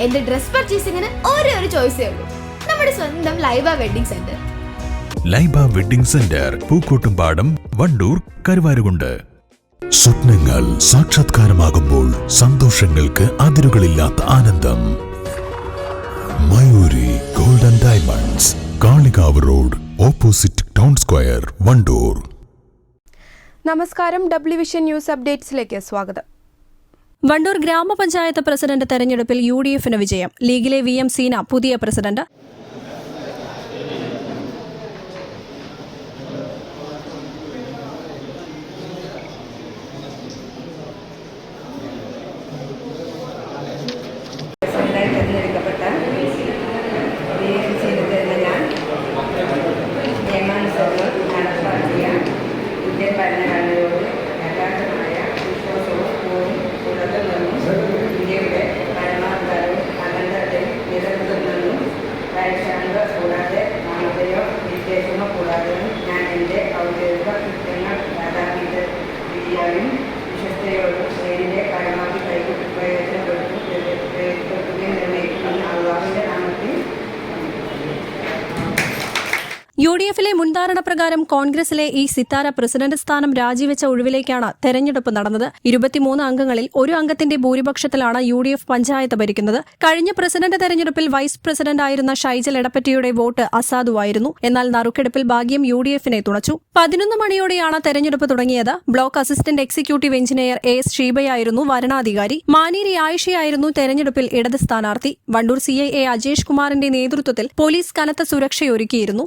എന്റെ ഡ്രസ് പർച്ചേസിംഗിന് ഒരേ ഒരു ചോയ്സേ ഉള്ളൂ. നമ്മുടെ സ്വന്തം Laiba wedding centre. Laiba wedding centre Pookkottumpadam Wandoor Karuvarakundu. സ്വപ്നങ്ങൾ സാക്ഷാത്കാരമാകുമ്പോൾ സന്തോഷങ്ങൾക്ക് അതിരുകളില്ലാത്ത ആനന്ദം. Mayuri golden diamonds Kalikavu road opposite town square Wandoor. നമസ്കാരം ഡബ്ല്യു വിഷൻ ന്യൂസ് അപ്ഡേറ്റ്സിലേക്ക് സ്വാഗതം. വണ്ടൂർ ഗ്രാമപഞ്ചായത്ത് പ്രസിഡന്റ് തെരഞ്ഞെടുപ്പിൽ യു ഡി എഫിന് വിജയം. ലീഗിലെ വി എം സീന പുതിയ പ്രസിഡന്റ്. സ്വന്തമായി certeza. യു ഡി എഫിലെ മുൻധാരണ പ്രകാരം കോൺഗ്രസിലെ ഈ സിത്താര പ്രസിഡന്റ് സ്ഥാനം രാജിവെച്ച ഒഴിവിലേക്കാണ് തെരഞ്ഞെടുപ്പ് നടന്നത്. ഇരുപത്തിമൂന്ന് അംഗങ്ങളിൽ ഒരു അംഗത്തിന്റെ ഭൂരിപക്ഷത്തിലാണ് യു ഡി എഫ് പഞ്ചായത്ത് ഭരിക്കുന്നത്. കഴിഞ്ഞ പ്രസിഡന്റ് തെരഞ്ഞെടുപ്പിൽ വൈസ് പ്രസിഡന്റ് ആയിരുന്ന ഷൈജൽ എടപ്പറ്റിയുടെ വോട്ട് അസാധുവായിരുന്നു. എന്നാൽ നറുക്കെടുപ്പിൽ ഭാഗ്യം യു ഡി എഫിനെ തുണച്ചു. പതിനൊന്ന് മണിയോടെയാണ് തെരഞ്ഞെടുപ്പ് തുടങ്ങിയത്. Block assistant executive engineer A S ഷീബയായിരുന്നു വരണാധികാരി. മാനേരി ആയിഷയായിരുന്നു തെരഞ്ഞെടുപ്പിൽ ഇടത് സ്ഥാനാർത്ഥി. Wandoor C I A Ajesh കുമാറിന്റെ നേതൃത്വത്തിൽ പോലീസ് കനത്ത സുരക്ഷയൊരുക്കിയിരുന്നു.